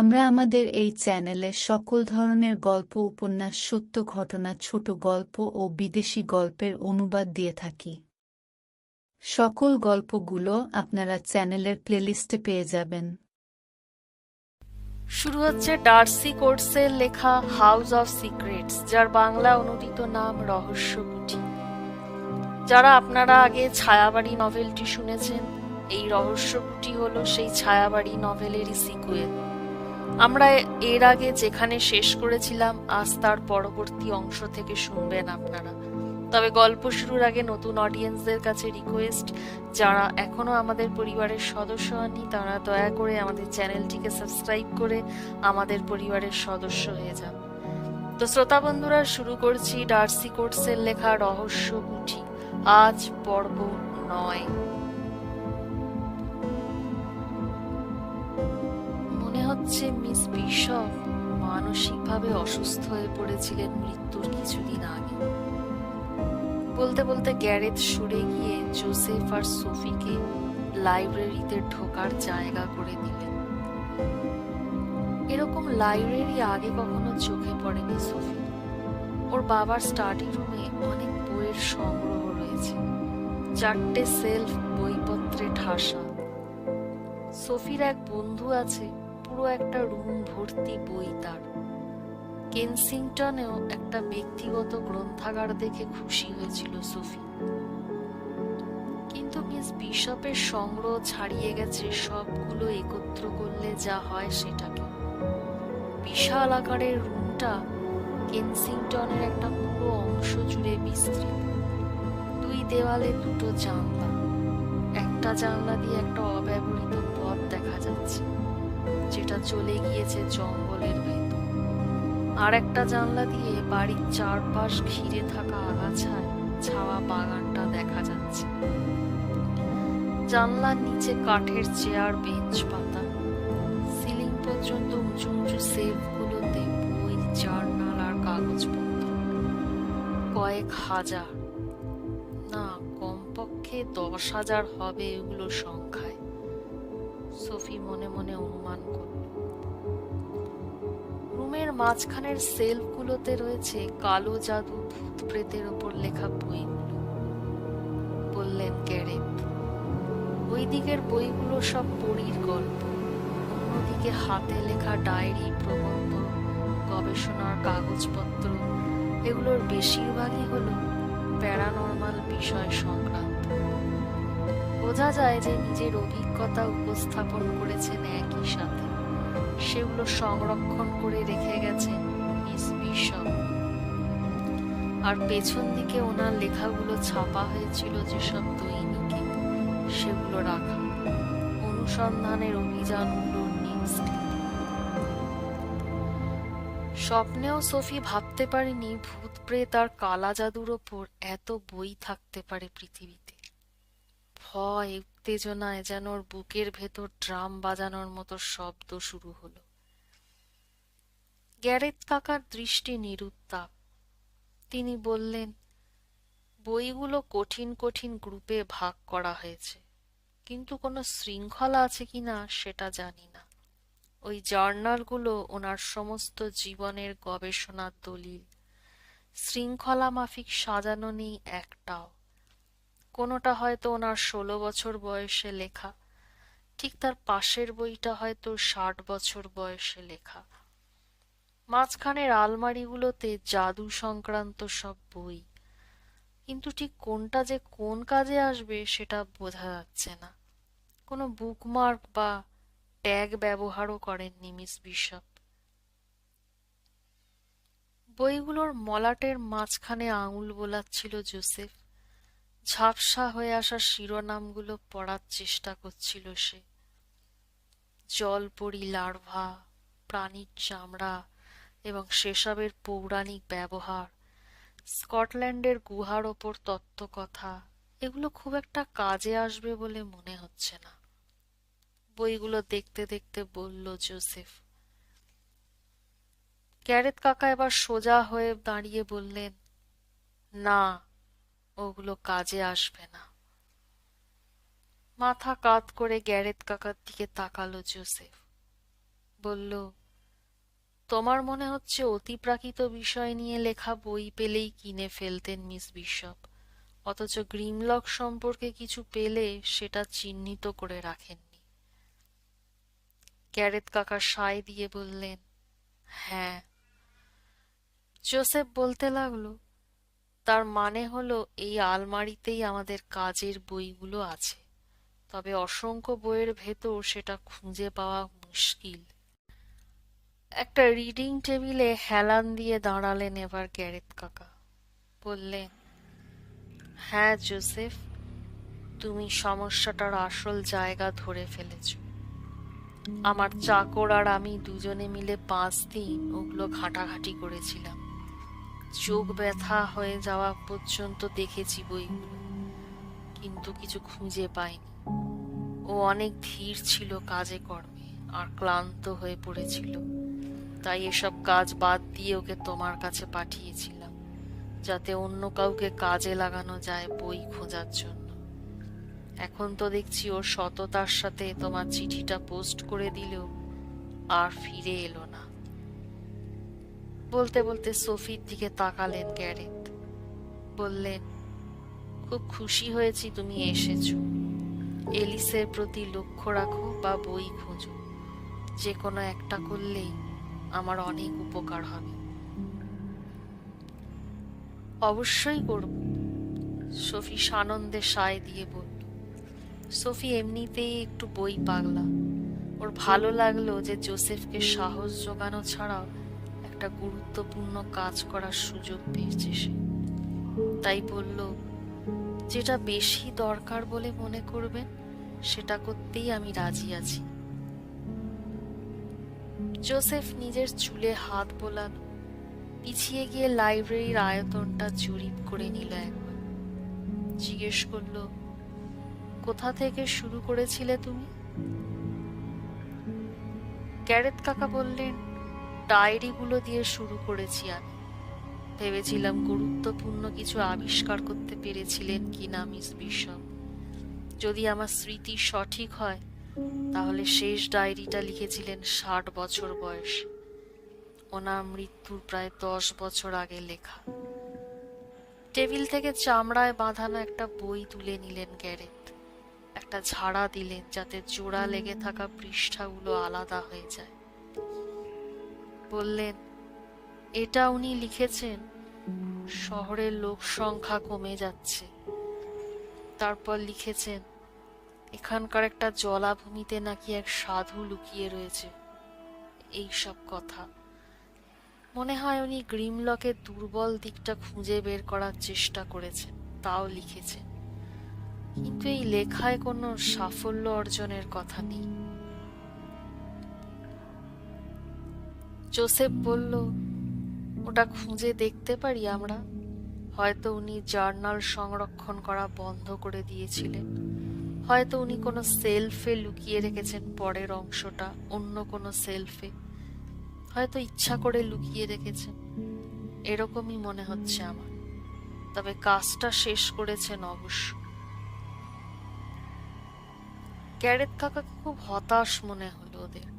আমরা আমাদের এই চ্যানেলে সকল ধরনের গল্প, উপন্যাস, সত্য ঘটনা, ছোট গল্প ও বিদেশি গল্পের অনুবাদ দিয়ে থাকি। সকল গল্পগুলো আপনারা চ্যানেলের প্লেলিস্টে পেয়ে যাবেন। শুরু হচ্ছে ডার্সি কোর্সের লেখা হাউস অফ সিক্রেটস, যার বাংলা অনুদিত নাম রহস্য কুঠি যারা আপনারা আগে ছায়াবাড়ি নভেলটি শুনেছেন, এই রহস্য কুঠি হলো সেই ছায়াবাড়ি নভেলেরই সিকুয়েল আমরা এর আগে যেখানে শেষ করেছিলাম, আজ তার পরবর্তী অংশ থেকে শুনবেন আপনারা। তবে গল্প শুরুর আগে নতুন অডিয়েন্সদের কাছে রিকোয়েস্ট যারা এখনও আমাদের পরিবারের সদস্য হননি, তারা দয়া করে আমাদের চ্যানেলটিকে সাবস্ক্রাইব করে আমাদের পরিবারের সদস্য হয়ে যান। তো শ্রোতা বন্ধুরা, শুরু করছি ডার্সি কোর্টসের লেখা রহস্য কুঠি আজ পর্ব নয়। হচ্ছে মিস বিশপ মানসিকভাবে অসুস্থ হয়ে পড়েছিলেন মৃত্যুর কিছুদিন আগে। বলতে বলতে গ্যারেথ সরে গিয়ে জোসেফ আর সোফিকে লাইব্রেরিতে ঢোকার জায়গা করে দিলেন। এরকম লাইব্রেরি আগে কখনো চোখে পড়েনি সোফি। ওর বাবার স্টাডি রুমে অনেক বইয়ের সংগ্রহ রয়েছে, চারটে সেলফ বইপত্রে ঠাসা। সোফির এক বন্ধু আছে পুরো একটা রুম ভর্তি বই তার। কেনসিংটনেও একটা ব্যক্তিগত গ্রন্থাগার দেখে খুশি হয়েছিল সোফি। কিন্তু মিস বিশপের সংগ্রহ ছাড়িয়ে গেছে, সবগুলো একত্র করলে যা হয় সেটাকে। বিশাল আকারের রুমটা কেনসিংটনের একটা পুরো অংশ জুড়ে বিস্তৃত। দুই দেওয়ালে দুটো জানলা। একটা জানলা দিয়ে একটা অব্যবহৃত পথ দেখা যাচ্ছে। যেটা চলে গিয়েছে জঙ্গলের ভেতর। আর একটা জানলা দিয়ে বাড়ির চারপাশ ঘিরে থাকা আগাছায় ছাওয়া বাগানটা দেখা যাচ্ছে। জানলার নিচে কাঠের চেয়ার, বেঞ্চ পাতা। সিলিং পর্যন্ত উঁচু উঁচু সেফগুলোতে বই, জার্নাল আর কাগজপত্র। কয়েক হাজার। না, কমপক্ষে দশ হাজার হবে এগুলো সংখ্যায়। সোফি মনে মনে অনুমান করল। রুমের মাঝখানের সেলফগুলোতে রয়েছে কালো জাদু ভূত প্রেতের ওপর লেখা বইগুলো। বললেন গ্যারেথ ওই দিকের বইগুলো সব পরীর গল্প। অন্যদিকে হাতে লেখা ডায়েরি, প্রবন্ধ, গবেষণার কাগজপত্র, এগুলোর বেশিরভাগই হলো প্যারানর্মাল বিষয় সংক্রান্ত। বোঝা যায় যে নিজের অভিজ্ঞতা উপস্থাপন করেছেন একই সাথে। সেগুলো সংরক্ষণ করে রেখে গেছেন মিস বিশপ। আর পেছন দিকে ওনার লেখাগুলো ছাপা হয়েছিল যেসব দৈনিকে সেগুলো রাখা। অনুসন্ধানের অভিযানগুলোর নিউজ স্বপ্নেও সোফি ভাবতে পারেনি, ভূত প্রেত আর কালা জাদুর ওপর এত বই থাকতে পারে পৃথিবীতে। ভয়, উত্তেজনায় যেন ওর বুকের ভেতর ড্রাম বাজানোর মতো শব্দ শুরু হলো। গ্যারেত কাকার দৃষ্টি নিরুত্তাপ তিনি বললেন, বইগুলো কঠিন কঠিন গ্রুপে ভাগ করা হয়েছে, কিন্তু কোনো শৃঙ্খলা আছে কিনা সেটা জানি না। ওই জার্নালগুলো ওনার সমস্ত জীবনের গবেষণার দলিল। শৃঙ্খলা মাফিক সাজানো নেই একটাও। কোনোটা হয়তো ওনার ষোলো বছর বয়সে লেখা। ঠিক তার পাশের বইটা হয়তো ষাট বছর বয়সে লেখা। মাঝখানের আলমারিগুলোতে জাদু সংক্রান্ত সব বই। কিন্তু ঠিক কোনটা যে কোন কাজে আসবে সেটা বোঝা যাচ্ছে না। কোনো বুকমার্ক বা ট্যাগ ব্যবহারও করেননি মিস বিশপ। বইগুলোর মলাটের মাঝখানে আঙুল বোলাচ্ছিল জোসেফ। ঝাপসা হয়ে আসা শিরোনামগুলো পড়ার চেষ্টা করছিল সে। জলপরি লার্ভা, প্রাণীর চামড়া এবং সেসবের পৌরাণিক ব্যবহার, স্কটল্যান্ডের গুহার ওপর তত্ত্বকথা, এগুলো খুব একটা কাজে আসবে বলে মনে হচ্ছে না। বইগুলো দেখতে দেখতে বলল জোসেফ। গ্যারেত কাকা এবার সোজা হয়ে দাঁড়িয়ে বললেন, না ওগুলো কাজে আসবে না। মাথা কাত করে গ্যারেত কাকার দিকে তাকালো জোসেফ। বলল, তোমার মনে হচ্ছে অতিপ্রাকৃত বিষয় নিয়ে লেখা বই পেলেই কিনে ফেলতেন মিস বিশপ। অথচ গ্রিমলক সম্পর্কে কিছু পেলে সেটা চিহ্নিত করে রাখেননি। গ্যারেত কাকা সায় দিয়ে বললেন হ্যাঁ। জোসেফ বলতে লাগল তার মানে হলো এই আলমারিতেই আমাদের কাজের বইগুলো আছে। তবে অসংখ্য বইয়ের ভেতর সেটা খুঁজে পাওয়া মুশকিল। একটা রিডিং টেবিলে হেলান দিয়ে দাঁড়ালেন এবার গ্যারেত কাকা। বললেন হ্যাঁ জোসেফ, তুমি সমস্যাটার আসল জায়গা ধরে ফেলেছ। আমার চাকর আর আমি দুজনে মিলে পাঁচ দিন ওগুলো ঘাটাঘাটি করেছিলাম। চোখ ব্যথা হয়ে যাওয়া পর্যন্ত দেখেছি বইগুলো, কিন্তু কিছু খুঁজে পাইনি। ও অনেক ধীর ছিল কাজে কর্মে আর ক্লান্ত হয়ে পড়েছিল। তাই এসব কাজ বাদ দিয়ে ওকে তোমার কাছে পাঠিয়েছিলাম, যাতে অন্য কাউকে কাজে লাগানো যায় বই খোঁজার জন্য। এখন তো দেখছি ওর সততার সাথে তোমার চিঠিটা পোস্ট করে দিলেও আর ফিরে এলো না। বলতে বলতে সোফির দিকে তাকালেন গ্যারেত বললেন, খুব খুশি হয়েছি তুমি এসেছ। এলিসের প্রতি লক্ষ্য রাখো বা বই খোঁজো। যে কোনো একটা করলেই আমার অনেক উপকার হবে। অবশ্যই করব। সফি সানন্দে সায় দিয়ে বলল, সফি, এমনিতেই একটু বই পাগলা। ওর ভালো লাগল যে জোসেফকে সাহস জোগানো ছাড়াও একটা গুরুত্বপূর্ণ কাজ করার সুযোগ পেয়েছে সে। তাই বলল, যেটা বেশি দরকার বলে মনে করবেন, সেটা করতেই আমি রাজি আছি। জোসেফ নিজের চুলে হাত বোলালো, পিছিয়ে গিয়ে লাইব্রেরির আয়তনটা জরিপ করে নিল একবার। জিজ্ঞেস করল, কোথা থেকে শুরু করেছিলে তুমি? গ্যারেত কাকা বললেন ডায়েরিগুলো দিয়ে শুরু করেছি আমি। ভেবেছিলাম গুরুত্বপূর্ণ কিছু আবিষ্কার করতে পেরেছিলেন কিনা, মিস বিশপ। যদি আমার স্মৃতি সঠিক হয়, তাহলে শেষ ডায়েরিটা লিখেছিলেন ষাট বছর বয়স। ওনার মৃত্যুর প্রায় দশ বছর আগে লেখা। টেবিল থেকে চামড়ায় বাঁধানো একটা বই তুলে নিলেন গ্যারেত একটা ঝাড়া দিলেন যাতে জোড়া লেগে থাকা পৃষ্ঠাগুলো আলাদা হয়ে যায়। বললেন, এটা উনি লিখেছেন, শহরের লোক সংখ্যা কমে যাচ্ছে। তারপর লিখেছেন, এখানকার একটা জলাভূমিতে নাকি এক সাধু লুকিয়ে রয়েছে। এই সব কথা। মনে হয় উনি গ্রিমলকের দুর্বল দিকটা খুঁজে বের করার চেষ্টা করেছেন, তাও লিখেছেন। কিন্তু এই লেখায় কোনো সাফল্য অর্জনের কথা নেই। জোসেফ বলল, ওটা খুঁজে দেখতে পারি আমরা। হয়তো উনি জার্নাল সংরক্ষণ করা বন্ধ করে দিয়েছিলেন। হয়তো উনি কোনো সেলফে লুকিয়ে রেখেছেন পরের অংশটা, অন্য কোনো সেলফে। হয়তো ইচ্ছা করে লুকিয়ে রেখেছেন। এরকমই মনে হচ্ছে আমার। তবে কাজটা শেষ করেছেন অবশ্য। গ্যারেত কাকাকে খুব হতাশ মনে হলো ওদের।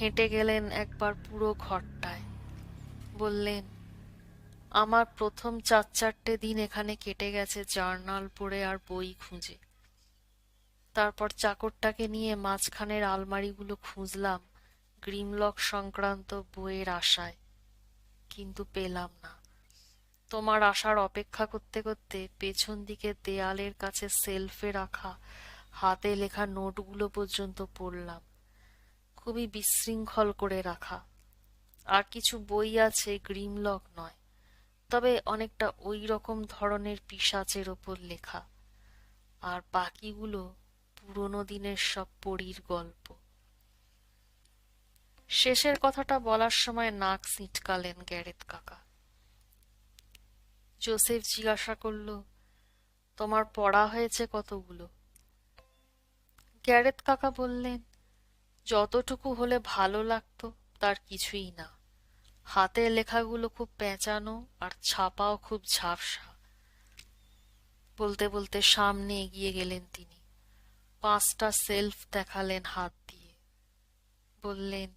হেঁটে গেলেন একবার পুরো ঘরটায়। বললেন, আমার প্রথম চার চারটে দিন এখানে কেটে গেছে জার্নাল পড়ে আর বই খুঁজে। তারপর চাকরটাকে নিয়ে মাঝখানের আলমারিগুলো খুঁজলাম, গ্রিমলক সংক্রান্ত বইয়ের আশায়। কিন্তু পেলাম না। তোমার আসার অপেক্ষা করতে করতে পেছন দিকে দেয়ালের কাছে সেলফে রাখা হাতে লেখা নোটগুলো পর্যন্ত পড়লাম। খুবই বিশৃঙ্খল করে রাখা। আর কিছু বই আছে গ্রিমলক নয়, তবে অনেকটা ওই রকম ধরনের পিসাচের ওপর লেখা। আর বাকিগুলো পুরনো দিনের সব পরীর গল্প। শেষের কথাটা বলার সময় নাক সিটকালেন গ্যারেত কাকা। জোসেফ জিজ্ঞাসা করল, তোমার পড়া হয়েছে কতগুলো? গ্যারেত কাকা বললেন যতটুকু হলে ভালো লাগতো, তার কিছুই না। হাতের লেখাগুলো খুব পেঁচানো আর ছাপাও খুব ঝাপসা। বলতে বলতে সামনে এগিয়ে গেলেন তিনি। পাঁচটা সেলফ দেখালেন হাত দিয়ে। বললেন,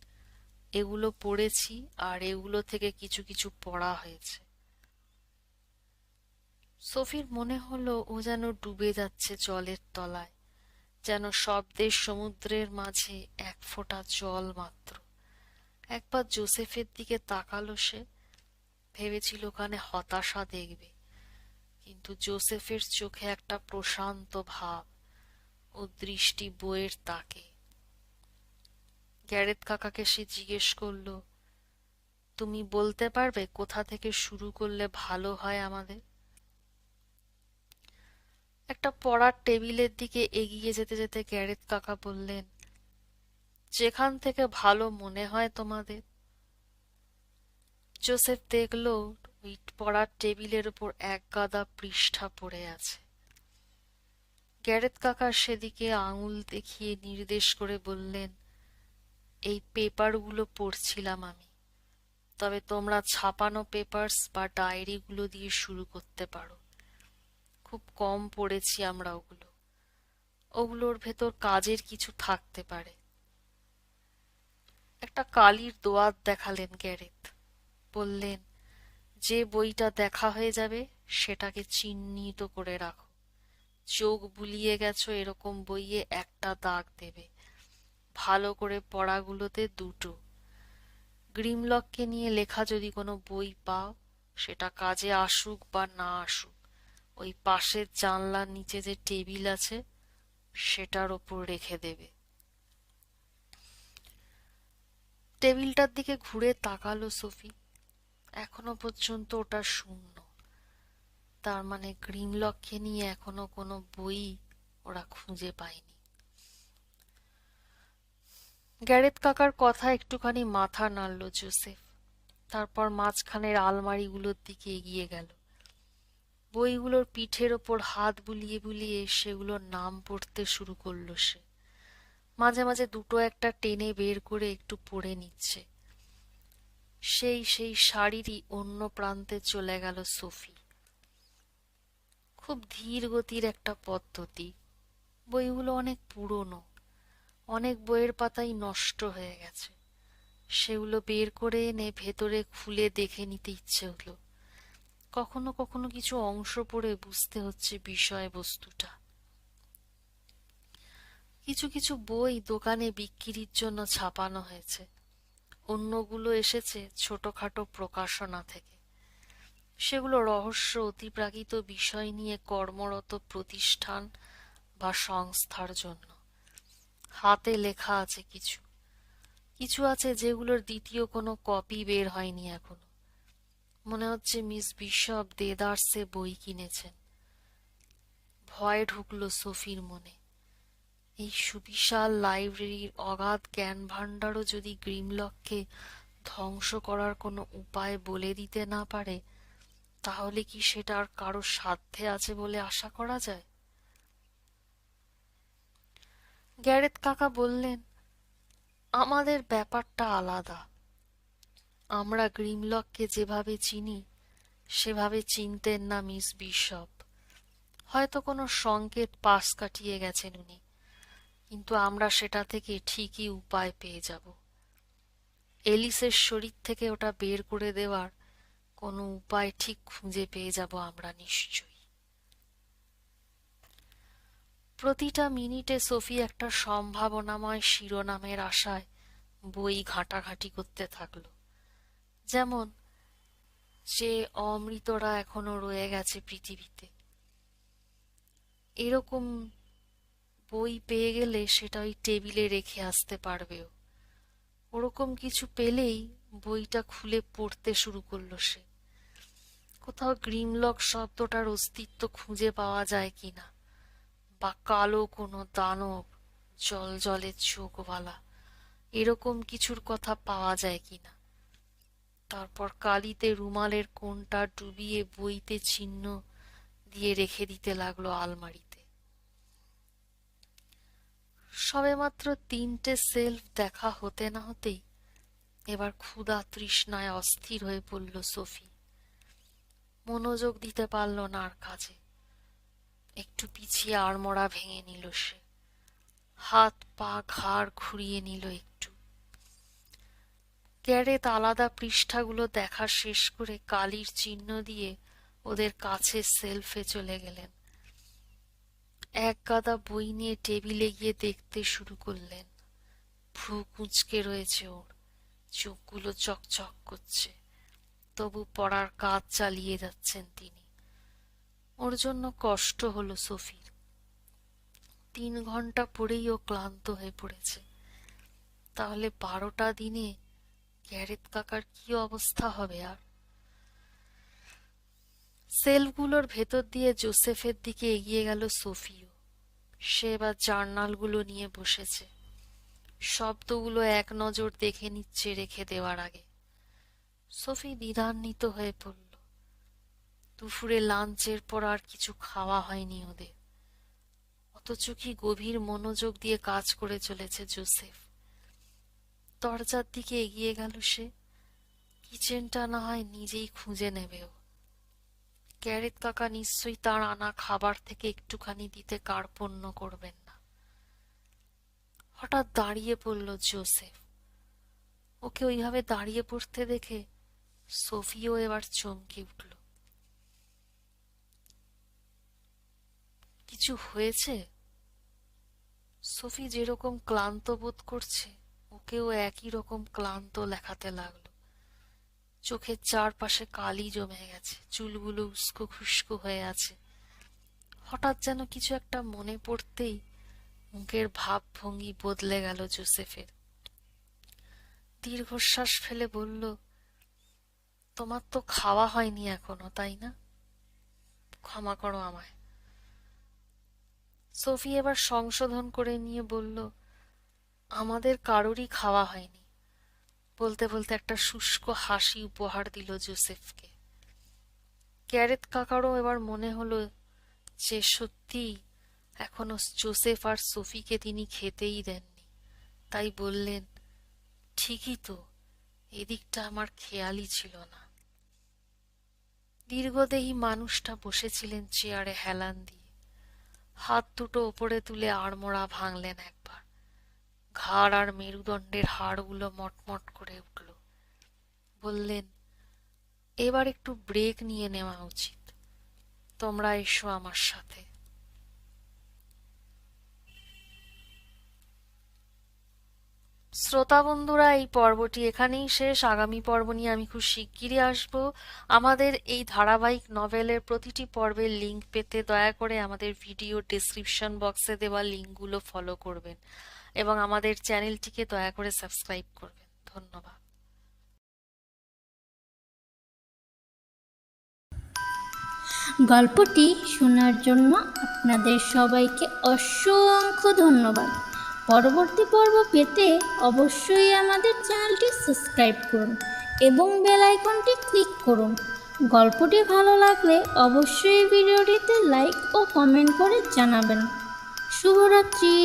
এগুলো পড়েছি আর এগুলো থেকে কিছু কিছু পড়া হয়েছে। সোফির মনে হলো ও যেন ডুবে যাচ্ছে জলের তলায়। যেন শব্দের সমুদ্রের মাঝে এক ফোঁটা জল মাত্র। একবার জোসেফের দিকে তাকালো সে, ভেবেছিল ওখানে হতাশা দেখবে। কিন্তু জোসেফের চোখে একটা প্রশান্ত ভাব ও দৃষ্টি বইয়ের তাকে। গ্যারেত কাকাকে সে জিজ্ঞেস করল, তুমি বলতে পারবে কোথা থেকে শুরু করলে ভালো হয় আমাদের? একটা পড়ার টেবিলের দিকে এগিয়ে যেতে যেতে গ্যারেত কাকা বললেন, যেখান থেকে ভালো মনে হয় তোমাদের। জোসেফ দেখল ওই পড়ার টেবিলের উপর এক গাদা পৃষ্ঠা পড়ে আছে। গ্যারেত কাকা সেদিকে আঙুল দেখিয়ে নির্দেশ করে বললেন, এই পেপারগুলো পড়ছিলাম আমি, তবে তোমরা ছাপানো পেপারস বা ডায়েরিগুলো দিয়ে শুরু করতে পারো। খুব কম পড়েছি আমরা ওগুলো। ওগুলোর ভেতর কাজের কিছু থাকতে পারে। একটা কালির দোয়াত দেখালেন গ্যারেত বললেন, যে বইটা দেখা হয়ে যাবে, সেটাকে চিহ্নিত করে রাখো। চোখ বুলিয়ে গেছো এরকম বইয়ে একটা দাগ দেবে। ভালো করে পড়াগুলোতে দুটো। গ্রিমলককে নিয়ে লেখা যদি কোনো বই পাও, সেটা কাজে আসুক বা না আসুক। ওই পাশের জানলার নিচে যে টেবিল আছে, সেটার ওপর রেখে দেবে। টেবিলটার দিকে ঘুরে তাকালো সোফি। এখনও পর্যন্ত ওটা শূন্য। তার মানে গ্রিমলককে নিয়ে এখনও কোনো বই ওরা খুঁজে পায়নি। গ্যারেত কাকার কথা একটুখানি মাথা নাড়ল জোসেফ। তারপর মাঝখানের আলমারিগুলোর দিকে এগিয়ে গেল। বইগুলোর পিঠের ওপর হাত বুলিয়ে বুলিয়ে সেগুলোর নাম পড়তে শুরু করল সে। মাঝে মাঝে দুটো একটা টেনে বের করে একটু পড়ে নিচ্ছে। সেই সেই শাড়িরই অন্য প্রান্তে চলে গেল সোফি। খুব ধীর গতির একটা পদ্ধতি। বইগুলো অনেক পুরনো। অনেক বইয়ের পাতাই নষ্ট হয়ে গেছে। সেগুলো বের করে এনে ভেতরে খুলে দেখে নিতে ইচ্ছে হলো। কখনো কখনো কিছু অংশ পড়ে বুঝতে হচ্ছে বিষয়বস্তুটা। কিছু কিছু বই দোকানে বিক্রির জন্য ছাপানো হয়েছে। অন্যগুলো এসেছে ছোটখাটো প্রকাশনা থেকে। সেগুলো রহস্য, অতিপ্রাকৃত বিষয় নিয়ে কর্মরত প্রতিষ্ঠান বা সংস্থার জন্য। হাতে লেখা আছে কিছু। কিছু আছে যেগুলোর দ্বিতীয় কোনো কপি বের হয়নি এখনও। মনে হচ্ছে মিস বিশপ দেদার্সে বই কিনেছেন। ভয় ঢুকলো সোফির মনে। এই সুবিশাল লাইব্রেরির অগাধ জ্ঞান ভাণ্ডারও যদি গ্রিমলককে ধ্বংস করার কোনো উপায় বলে দিতে না পারে, তাহলে কি সেটা আর কারও সাধ্যে আছে বলে আশা করা যায়? গ্যারেত কাকা বললেন, আমাদের ব্যাপারটা আলাদা। আমরা গ্রিমলককে যেভাবে চিনি, সেভাবে চিনতেন না মিস বিশপ। হয়তো কোনো সংকেত পাশ কাটিয়ে গেছেন উনি, কিন্তু আমরা সেটা থেকে ঠিকই উপায় পেয়ে যাব। এলিসের শরীর থেকে ওটা বের করে দেওয়ার কোনো উপায় ঠিক খুঁজে পেয়ে যাব আমরা নিশ্চয়ই। প্রতিটা মিনিটে সোফি একটা সম্ভাবনাময় শিরোনামের আশায় বই ঘাঁটাঘাঁটি করতে থাকল। যেমন, যে অমৃতরা এখনও রয়ে গেছে পৃথিবীতে। এরকম বই পেয়ে গেলে সেটা ওই টেবিলে রেখে আসতে পারবেও। ওরকম কিছু পেলেই বইটা খুলে পড়তে শুরু করল সে। কোথাও গ্রিমলক শব্দটার অস্তিত্ব খুঁজে পাওয়া যায় কিনা, বা কালো কোনো দানব, জল জলের চোখওয়ালা এরকম কিছুর কথা পাওয়া যায় কিনা। তারপর কালিতে রুমালের কোণটা ডুবিয়ে বইতে চিহ্ন দিয়ে রেখে দিতে লাগল আলমারিতে। সবেমাত্র তিনটে সেলফ দেখা হতে না হতেই এবার ক্ষুধা তৃষ্ণায় অস্থির হয়ে পড়ল সফি। মনোযোগ দিতে পারল না আর কাজে। একটু পিছিয়ে আড়মোড়া ভেঙে নিল সে। হাত পা ঘাড় ঘুরিয়ে নিল একটু। গ্যারেত আলাদা পৃষ্ঠাগুলো দেখা শেষ করে কালির চিহ্ন দিয়ে ওদের কাছে সেলফে চলে গেলেন। এক গাদা বই নিয়ে টেবিলে গিয়ে দেখতে শুরু করলেন। ভ্রু কুঁচকে রয়েছে ওর। চোখগুলো চকচক করছে। তবু পড়ার কাজ চালিয়ে যাচ্ছেন তিনি। ওর জন্য কষ্ট হলো সফির। তিন ঘণ্টা পরেই ও ক্লান্ত হয়ে পড়েছে। তাহলে বারোটা দিনে গ্যারেত কাকার কি অবস্থা হবে আর? সেলফগুলোর ভেতর দিয়ে জোসেফের দিকে এগিয়ে গেল সোফিও। সে এবার জার্নালগুলো নিয়ে বসেছে। শব্দগুলো এক নজর দেখে নিচ্ছে রেখে দেওয়ার আগে। সোফি দ্বিধান্বিত হয়ে পড়ল। দুপুরে লাঞ্চের পর আর কিছু খাওয়া হয়নি ওদের। অথচ কি গভীর মনোযোগ দিয়ে কাজ করে চলেছে জোসেফ। দরজার দিকে এগিয়ে গেল সে। কিচেনটা না হয় নিজেই খুঁজে নেবে ও। ক্যারেত কাকা নিশ্চয়ই তার আনা খাবার থেকে একটুখানি দিতে কার্পণ্য করবেন না। হঠাৎ দাঁড়িয়ে পড়ল জোসেফ। ওকে ওইভাবে দাঁড়িয়ে পড়তে দেখে সোফিও এবার চমকে উঠল। কিছু হয়েছে? সোফি যেরকম ক্লান্ত বোধ করছে ওকেও একই রকম ক্লান্ত লেখাতে লাগল। চোখের চারপাশে কালি জমে গেছে, চুলগুলো উস্কো খুস্কো হয়ে আছে। হঠাৎ যেন কিছু একটা মনে পড়তেই মুখের ভাবভঙ্গি বদলে গেল জোসেফের। দীর্ঘশ্বাস ফেলে বলল, তোমার তো খাওয়া হয়নি এখনও, তাই না? ক্ষমা করো আমায়। সোফি এবার সংশোধন করে নিয়ে বলল আমাদের কারোরই খাওয়া হয়নি। বলতে বলতে একটা শুষ্ক হাসি উপহার দিল জোসেফকে। ক্যারেত কাকারও এবার মনে হলো যে সত্যি এখনও জোসেফ আর সোফিকে তিনি খেতেই দেননি। তাই বললেন, ঠিকই তো, এদিকটা আমার খেয়ালই ছিল না। দীর্ঘদেহী মানুষটা বসেছিলেন চেয়ারে হেলান দিয়ে। হাত দুটো ওপরে তুলে আড়মোড়া ভাঙলেন একবার। ঘাড় আর মেরুদণ্ডের হাড়গুলো মটমট করে উঠল। বললেন, এবার একটু ব্রেক নিয়ে নেওয়া উচিত। তোমরা এসো আমার সাথে। শ্রোতা বন্ধুরা, এই পর্বটি এখানেই শেষ। আগামী পর্ব নিয়ে আমি খুব শিগগিরই আসব। আমাদের এই ধারাবাহিক নভেলের প্রতিটি পর্বের লিংক পেতে দয়া করে আমাদের ভিডিও ডিসক্রিপশন বক্সে দেওয়া লিঙ্কগুলো ফলো করবেন। এবং আমাদের চ্যানেলটিকে দয়া করে সাবস্ক্রাইব করবেন। ধন্যবাদ। গল্পটি শোনার জন্য আপনাদের সবাইকে অসংখ্য ধন্যবাদ। পরবর্তী পর্ব পেতে অবশ্যই আমাদের চ্যানেলটি সাবস্ক্রাইব করুন এবং বেল আইকনটি ক্লিক করুন। গল্পটি ভালো লাগলে অবশ্যই ভিডিওটিতে লাইক ও কমেন্ট করে জানাবেন। শুভরাত্রি।